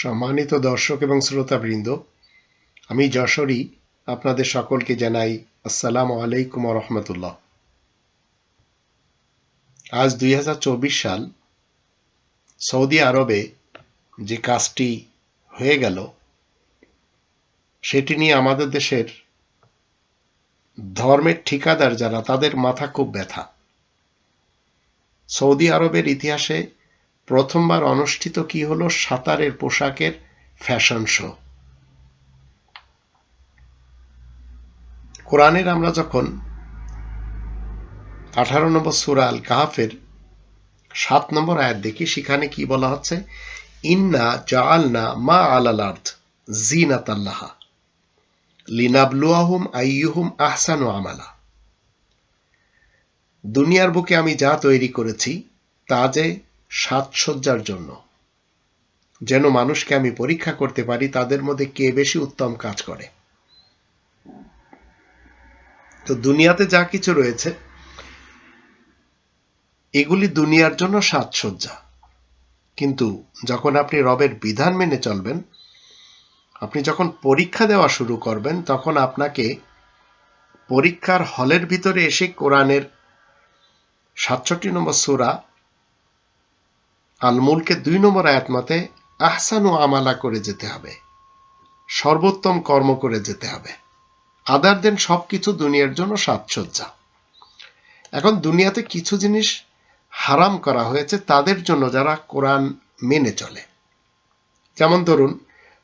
সম্মানিত দর্শক এবং শ্রোতাবৃন্দ, আমি যশোরী আপনাদের সকলকে জানাই আসসালামু আলাইকুম রহমতুল্লাহ। আজ দুই হাজার চব্বিশ সাল সৌদি আরবে যে কাজটি হয়ে গেল, সেটি নিয়ে আমাদের দেশের ধর্মের ঠিকাদার যারা, তাদের মাথা খুব ব্যথা। সৌদি আরবের ইতিহাসে প্রথমবার অনুষ্ঠিত কি হলো সাঁতারের পোশাকের ফ্যাশন শো। কোরআনের আমরা যখন আঠারো নম্বর সুরা আল কাহাফের সাত নম্বর আয়াত দেখি, সেখানে কি বলা হচ্ছে? ইন্না জাআলনা মা আলাল আর্থ জিনাত আল্লাহা লিনাবলুয়াহুম আইয়ুহুম আহসানু আমালা। দুনিয়ার বুকে আমি যা তৈরি করেছি, তা যে সাজসজ্জার জন্য। যেন মানুষকে আমি পরীক্ষা করতে পারি, তাদের মধ্যে কে বেশি উত্তম কাজ করে। তো দুনিয়াতে যা কিছু রয়েছে, এগুলি দুনিয়ার জন্য সাজসজ্জা কিন্তু যখন আপনি রবের বিধান মেনে চলবেন, আপনি যখন পরীক্ষা দেওয়া শুরু করবেন, তখন আপনাকে পরীক্ষার হলের ভিতরে এসে কোরআনের সাতষট্টি নম্বর সুরা আলমুলকে দুই নম্বর আয়াত মতে, আহসানু আমালা করে যেতে হবে। সর্বোত্তম কর্ম করে যেতে হবে। আদার দেন সব কিছু দুনিয়ার জন্য সাজসজ্জা। এখন দুনিয়াতে কিছু জিনিস হারাম করা হয়েছে, তাদের জন্য যারা কোরআন মেনে চলে। যেমন ধরুন,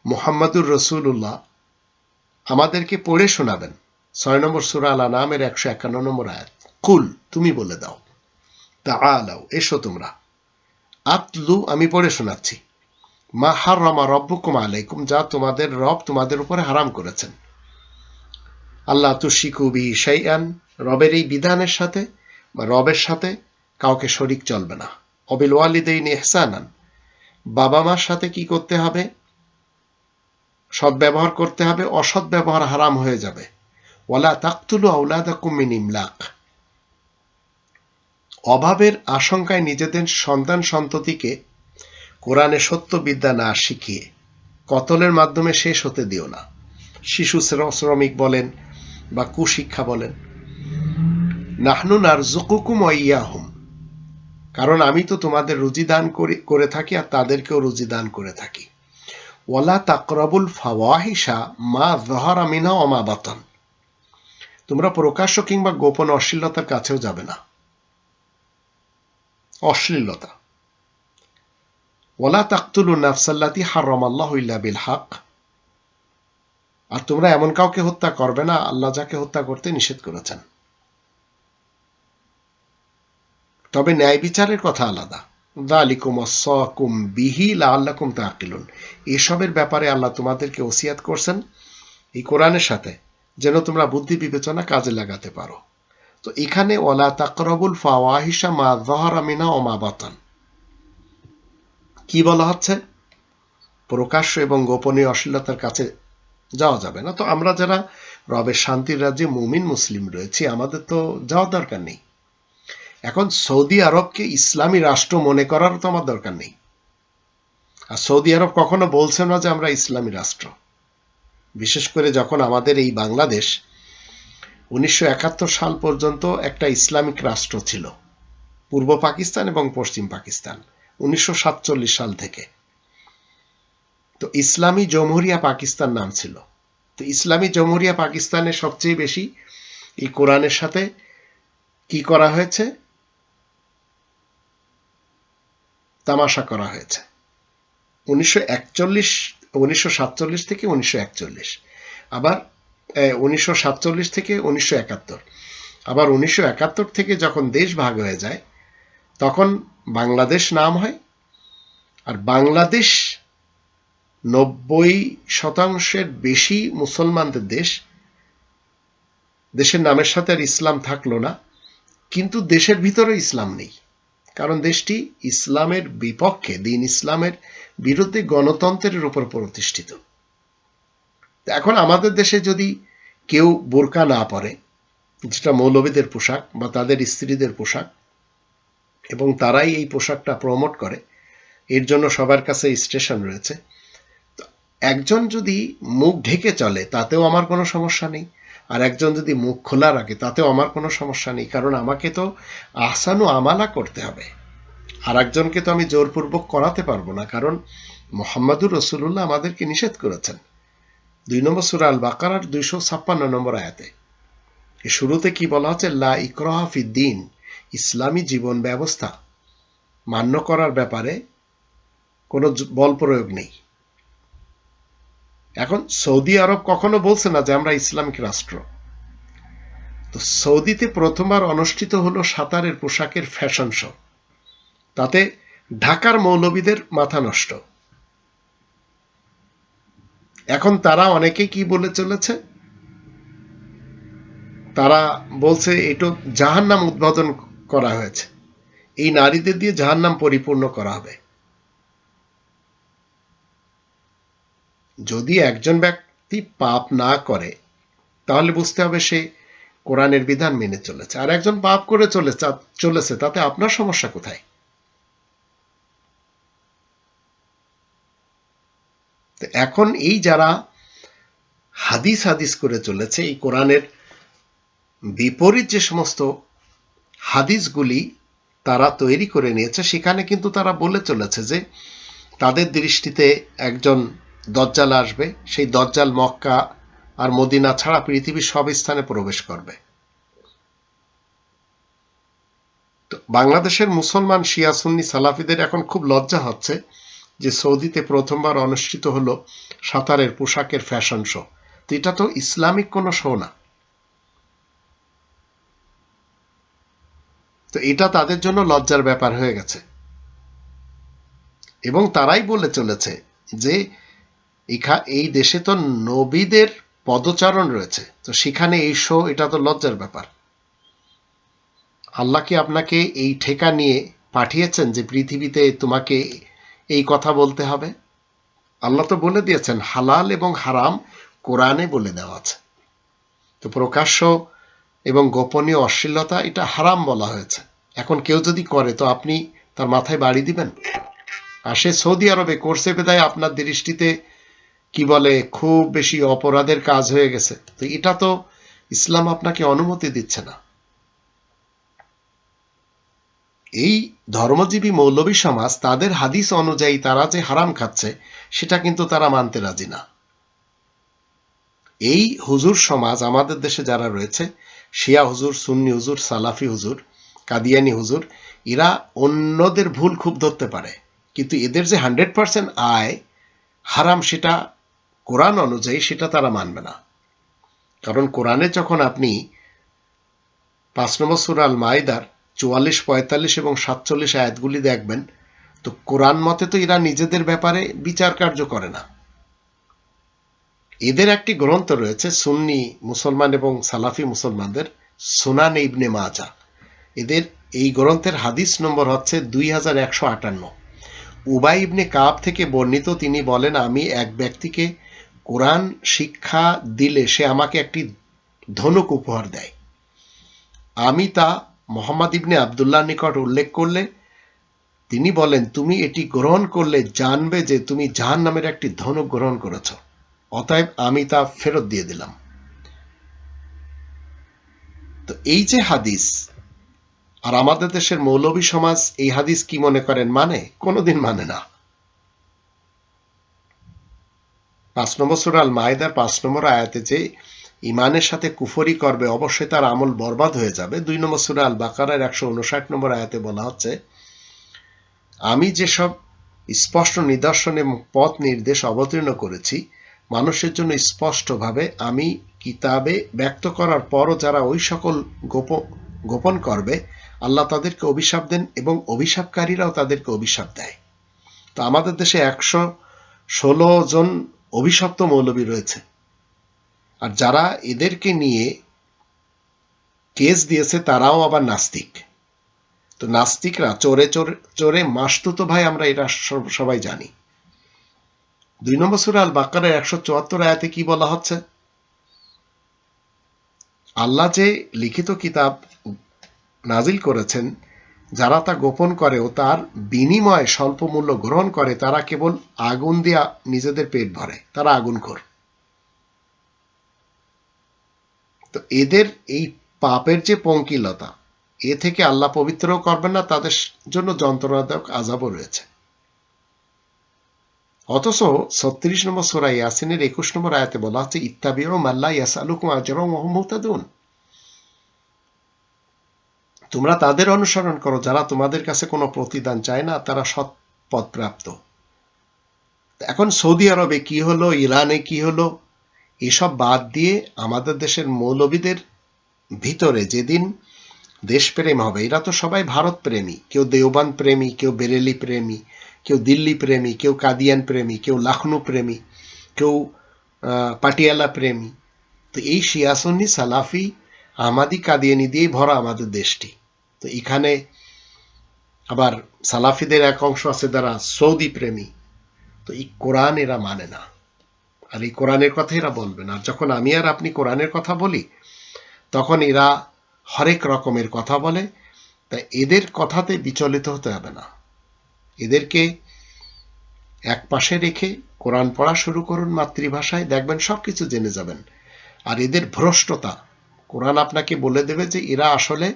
মোহাম্মদুর রসুল্লাহ আমাদেরকে পড়ে শোনাবেন। ছয় নম্বর সুরা আলা নামের একশো একান্ন নম্বর আয়াত। কুল, তুমি বলে দাও। তা আলাও এসো তোমরা। আতলু, আমি পড়ে শোনাচ্ছি। মা হার রমা রব্বুকুম আলাইকুম, যা তোমাদের রব তোমাদের উপরে হারাম করেছেন। আল্লাহ তুশিকুবি শাইআন, রবের এই বিধানের সাথে বা রবের সাথে কাউকে শরিক চলবে না। অবিল ওয়ালিদেইন ইহসানান, বাবা মার সাথে কি করতে হবে? সৎ ব্যবহার করতে হবে, অসৎ ব্যবহার হারাম হয়ে যাবে। ওয়ালা তাকতুলু আউলাদা কুমিন ইমলাক। অভাবের আশঙ্কায় নিজেদের সন্তান সন্ততিকে কোরআনে সত্য বিদ্যা না শিখিয়ে কতলের মাধ্যমে শেষ হতে দিও না। শিশু শ্রমিক বলেন বা কুশিক্ষা বলেন, নাহনু নার জুকুকুম ইয়াহুম। কারণ আমি তো তোমাদের রুজি দান করে থাকি আর তাদেরকেও রুজি দান করে থাকি। ওয়ালা তাকরাবুল ফাওয়াহিসা মা জহর আমিনা অমা বাতন। তোমরা প্রকাশ্য কিংবা গোপন অশ্লীলতার কাছেও যাবে না। অশ্লীলতা। ওলা তাকতুলু নাফসাল্লাতি হারম আল্লাহ ইল্লা বিল হক। আর তোমরা এমন কাউকে হত্যা করবে না, আল্লাহ যাকে হত্যা করতে নিষেধ করেছেন। তবে ন্যায় বিচারের কথা আলাদা। দালিকুম বিহি লাল্লাকুম তাকিলুন। এসবের ব্যাপারে আল্লাহ তোমাদেরকে ওসিয়াত করছেন। এই কোরআনের সাথে যেন তোমরা বুদ্ধি বিবেচনা কাজে লাগাতে পারো। তো এখানে ওলা তাকরবুল ফাওয়াহিসা মা জহরা মিনা ও মা বাতান। কি বলা হচ্ছে? প্রকাশ্য এবং গোপনীয় অশ্লীলতার কাছে যাওয়া যাবে না। তো আমরা যারা রবের শান্তির রাজ্যে মুমিন মুসলিম রয়েছি, আমাদের তো যাওয়ার দরকার নেই। এখন সৌদি আরবকে ইসলামী রাষ্ট্র মনে করার তো আমার দরকার নেই। আর সৌদি আরব কখনো বলছে না যে আমরা ইসলামী রাষ্ট্র। বিশেষ করে যখন আমাদের এই বাংলাদেশ উনিশশো সাল পর্যন্ত একটা ইসলামিক রাষ্ট্র ছিল, পূর্ব পাকিস্তান এবং পশ্চিম পাকিস্তান, উনিশশো সাতচল্লিশ সাল থেকে। তো ইসলামী জমহুরিয়া পাকিস্তান নাম ছিল। তো ইসলামী জমহুরিয়া পাকিস্তানে সবচেয়ে বেশি এই কোরআনের সাথে কি করা হয়েছে? তামাশা করা হয়েছে। উনিশশো একচল্লিশ, উনিশশো সাতচল্লিশ থেকে উনিশশো একচল্লিশ। আবার উনিশশো সাতচল্লিশ থেকে উনিশশো একাত্তর। আবার উনিশশো একাত্তর থেকে যখন দেশ ভাগ হয়ে যায়, তখন বাংলাদেশ নাম হয়। আর বাংলাদেশ নব্বই শতাংশের বেশি মুসলমানদের দেশ। দেশের নামের সাথে আর ইসলাম থাকল না। কিন্তু দেশের ভিতরে ইসলাম নেই। কারণ দেশটি ইসলামের বিপক্ষে, দিন ইসলামের বিরুদ্ধে গণতন্ত্রের উপর প্রতিষ্ঠিত। এখন আমাদের দেশে যদি কেউ বোরকা না পরে, যেটা মৌলবীদের পোশাক বা তাদের স্ত্রীদের পোশাক, এবং তারাই এই পোশাকটা প্রমোট করে, এর জন্য সবার কাছে স্টেশন রয়েছে। একজন যদি মুখ ঢেকে চলে, তাতেও আমার কোনো সমস্যা নেই। আর একজন যদি মুখ খোলা রাখে, তাতেও আমার কোনো সমস্যা নেই। কারণ আমাকে তো আহসানু আমালা করতে হবে। আর একজনকে তো আমি জোরপূর্বক করাতে পারব না, কারণ মোহাম্মদুর রসুল্লাহ আমাদেরকে নিষেধ করেছেন। দুই নম্বর সুরা আল বাকারার দুইশো ছাপ্পান্ন নম্বর আয়াতে। শুরুতে কি বলা হচ্ছে? লা ইকরাহাফিদ্দিন ইসলামী জীবন ব্যবস্থা। মান্য করার ব্যাপারে কোনো বল প্রয়োগ নেই। এখন সৌদি আরব কখনো বলছে না যে আমরা ইসলামিক রাষ্ট্র। তো সৌদিতে প্রথমবার অনুষ্ঠিত হলো সাঁতারের পোশাকের ফ্যাশন শো। তাতে ঢাকার মৌলবীদের মাথা নষ্ট। এখন তারা অনেকে কি বলে চলেছে? তারা বলছে, এটা জাহান নাম উদ্বোধন করা হয়েছে। এই নারীদের দিয়ে জাহান নাম পরিপূর্ণ করা হবে। যদি একজন ব্যক্তি পাপ না করে, তাহলে বুঝতে হবে সে কোরআনের বিধান মেনে চলেছে। আর একজন পাপ করে চলেছে চলেছে, তাতে আপনার সমস্যা কোথায়? এখন এই যারা হাদিস হাদিস করে চলেছে, এই কোরআনের বিপরীত যে সমস্ত হাদিসগুলি তারা তৈরি করে নিয়েছে, সেখানে কিন্তু তারা বলে চলেছে যে তাদের দৃষ্টিতে একজন দজ্জাল আসবে, সেই দজ্জাল মক্কা আর মদিনা ছাড়া পৃথিবীর সব স্থানে প্রবেশ করবে। তো বাংলাদেশের মুসলমান শিয়া সুন্নি সালাফিদের এখন খুব লজ্জা হচ্ছে যে সৌদিতে প্রথমবার অনুষ্ঠিত হলো সাঁতারের পোশাকের ফ্যাশন শো। তো এটা তো ইসলামিক কোনো শো না। তো এটা তাদের জন্য লজ্জার ব্যাপার হয়ে গেছে। এবং তারাই বলে চলেছে যে এই দেশে তো নবীদের পদচারণ রয়েছে। তো সেখানে এই শো, এটা তো লজ্জার ব্যাপার। আল্লাহ কি আপনাকে এই ঠেকা নিয়ে পাঠিয়েছেন যে পৃথিবীতে তোমাকে এই কথা বলতে হবে। আল্লাহ তো বলে দিয়েছেন, হালাল এবং হারাম কোরআনে বলে দেওয়া আছে। তো প্রকাশ্য এবং গোপনীয় অশ্লীলতা এটা হারাম বলা হয়েছে। এখন কেউ যদি করে, তো আপনি তার মাথায় বাড়ি দিবেন? আর সে সৌদি আরবে করছে বেদায় আপনার দৃষ্টিতে কি বলে, খুব বেশি অপরাধের কাজ হয়ে গেছে। তো এটা তো ইসলাম আপনাকে অনুমতি দিচ্ছে না। এই ধর্মজীবী মৌলবী সমাজ তাদের হাদিস অনুযায়ী তারা যে হারাম খাচ্ছে, সেটা কিন্তু তারা মানতে রাজি না। এই হুজুর সমাজ আমাদের দেশে যারা রয়েছে, শিয়া হুজুর, সুন্নি হুজুর, সালাফি হুজুর, কাদিয়ানি হুজুর, এরা অন্যদের ভুল খুব ধরতে পারে। কিন্তু এদের যে হান্ড্রেড পার্সেন্ট আয় হারাম সেটা কোরআন অনুযায়ী সেটা তারা মানবে না। কারণ কোরআনে যখন আপনি পাঁচ নম্বর সুরাল মাইদার চুয়াল্লিশ, পঁয়তাল্লিশ এবং সাতচল্লিশ আয়াতগুলি দেখবেন। তো কোরআন মতে তো এরা নিজেদের ব্যাপারে বিচার কার্য করে না। এদের একটি গ্রন্থ রয়েছে সুন্নি মুসলমান এবং সালাফি মুসলমানদের সুনান ইবনে মাজা। এদের এই গ্রন্থের হাদিস নম্বর হচ্ছে দুই হাজার একশো আটান্ন। উবাই ইবনে কাব থেকে বর্ণিত তিনি বলেন, আমি এক ব্যক্তিকে কোরআন শিক্ষা দিলে সে আমাকে একটি ধনুক উপহার দেয়। আমি তা মোহাম্মদ ইবনে আবদুল্লাহ নিকট উল্লেখ করলে তিনি বলেন, তুমি এটি গ্রহণ করলে জানবে যে তুমি জাহান নামের একটি ধনুক গ্রহণ করেছ। অতএব আমি তা ফেরত দিয়ে দিলাম। তো এই যে হাদিস, আর আমাদের দেশের মৌলবী সমাজ এই হাদিস কি মনে করেন মানে? কোনোদিন মানে না। পাঁচ নম্বর সুরাল মায়দার পাঁচ নম্বর আয়াতে যে ইমানের সাথে কুফরি করবে, অবশ্যই তার আমল বরবাদ হয়ে যাবে। দুই নম্বর সুরা আল বাকারের একশো উনষাট নম্বর আয়াতে বলা হচ্ছে, আমি যেসব স্পষ্ট নিদর্শন এবং পথ নির্দেশ অবতীর্ণ করেছি, মানুষের জন্য স্পষ্টভাবে আমি কিতাবে ব্যক্ত করার পরও যারা ওই সকল গোপন গোপন করবে, আল্লাহ তাদেরকে অভিশাপ দেন এবং অভিশাপকারীরাও তাদেরকে অভিশাপ দেয়। তো আমাদের দেশে একশো ষোলো জন অভিশপ্ত মৌলবী রয়েছে। আর যারা এদেরকে নিয়ে কেস দিয়েছে তারাও আবার নাস্তিক। তো নাস্তিকরা চোরে চোরে চোরে মাসতুতো ভাই আমরা এটা সবাই জানি। দুই নম্বর সুরা আল বাক্কারের একশো চুয়াত্তর আয়াতে কি বলা হচ্ছে? আল্লাহ যে লিখিত কিতাব নাজিল করেছেন, যারা তা গোপন করে ও তার বিনিময়ে স্বল্প মূল্য গ্রহণ করে, তারা কেবল আগুন দিয়া নিজেদের পেট ভরে, তারা আগুন খোর তো এদের এই পাপের যে পঙ্কিলতা, এ থেকে আল্লাহ পবিত্রও করবেন না, তাদের জন্য যন্ত্রণাদায়ক আজাবও রয়েছে। অথচ ছত্রিশ নম্বর সোরা ইয়াসিনের একুশ নম্বর আয়াতে বলা হচ্ছে ইত্তাবিও মাল্লা ইয়াসালুকুম আজর মোহাম্মতাদুন তোমরা তাদের অনুসরণ করো, যারা তোমাদের কাছে কোনো প্রতিদান চায় না, তারা সৎ পদপ্রাপ্ত এখন সৌদি আরবে কি হলো, ইরানে কি হলো এসব বাদ দিয়ে আমাদের দেশের মৌলবীদের ভিতরে যেদিন দেশপ্রেম হবে, এরা তো সবাই ভারত প্রেমী কেউ দেওবান প্রেমী, কেউ বেরেলি প্রেমী, কেউ দিল্লি প্রেমী, কেউ কাদিয়ান প্রেমী, কেউ লখনৌ প্রেমী, কেউ পাটিয়ালা প্রেমী। তো এই শিয়াসন্নি সালাফি আমাদি কাদিয়ানি দিয়েই ভরা আমাদের দেশটি। তো এখানে আবার সালাফিদের এক অংশ আছে যারা সৌদি প্রেমী। তো এই কোরআন এরা মানে না। আর এই কোরআনের কথা এরা বলবে না। যখন আমি আর আপনি কোরআনের কথা বলি, তখন এরা হরেক রকমের কথা বলে। তা এদের কথাতে বিচলিত হতে হবে না। এদেরকে এক পাশে রেখে কোরআন পড়া শুরু করুন মাতৃভাষায়, দেখবেন সব কিছু জেনে যাবেন। আর এদের ভ্রষ্টতা, কোরআন আপনাকে বলে দেবে যে এরা আসলে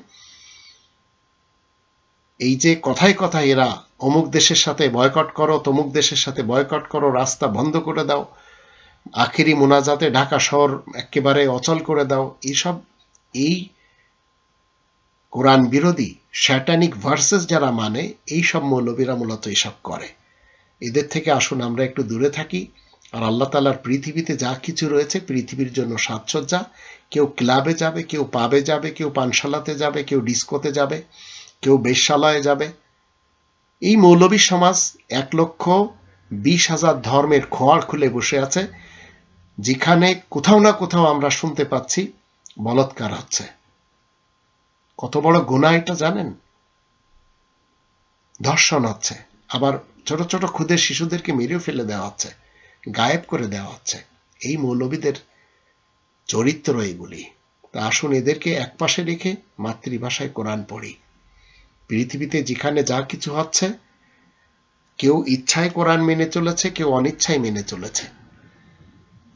এই যে কথায় কথায় এরা অমুক দেশের সাথে বয়কট করো, তমুক দেশের সাথে বয়কট করো, রাস্তা বন্ধ করে দাও আখেরি মোনাজাতে ঢাকা শহর একেবারে অচল করে দাও। এইসব এই কোরআন বিরোধী শ্যাটানিক ভার্সেস যারা মানে এই সব মৌলবীরা মূলত এসব করে। এদের থেকে আসুন আমরা একটু দূরে থাকি আর আল্লাহ তালার পৃথিবীতে যা কিছু রয়েছে পৃথিবীর জন্য সাজসজ্জা। কেউ ক্লাবে যাবে, কেউ পাবে যাবে, কেউ পানশালাতে যাবে, কেউ ডিস্কোতে যাবে, কেউ বেশালয়ে যাবে। এই মৌলবী সমাজ এক লক্ষ বিশ হাজার ধর্মের খোয়ার খুলে বসে আছে। যেখানে কোথাও না কোথাও আমরা শুনতে পাচ্ছি, বলৎকার হচ্ছে। কত বড় গুণা এটা জানেন? ধর্ষণ হচ্ছে। আবার ছোট ছোট ক্ষুদের শিশুদেরকে মেরেও ফেলে দেওয়া হচ্ছে, গায়েব করে দেওয়া হচ্ছে। এই মৌলবীদের চরিত্র এগুলি। তা আসুন এদেরকে একপাশে রেখে মাতৃভাষায় কোরআন পড়ি। পৃথিবীতে যেখানে যা কিছু হচ্ছে, কেউ ইচ্ছায় কোরআন মেনে চলেছে, কেউ অনিচ্ছায় মেনে চলেছে।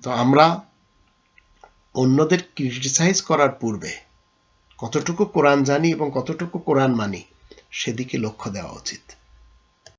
তো আমরা অন্যদের ক্রিটিসাইজ করার পূর্বে কতটুকু কোরআন জানি এবং কতটুকু কোরআন মানি সেদিকে লক্ষ্য দেওয়া উচিত।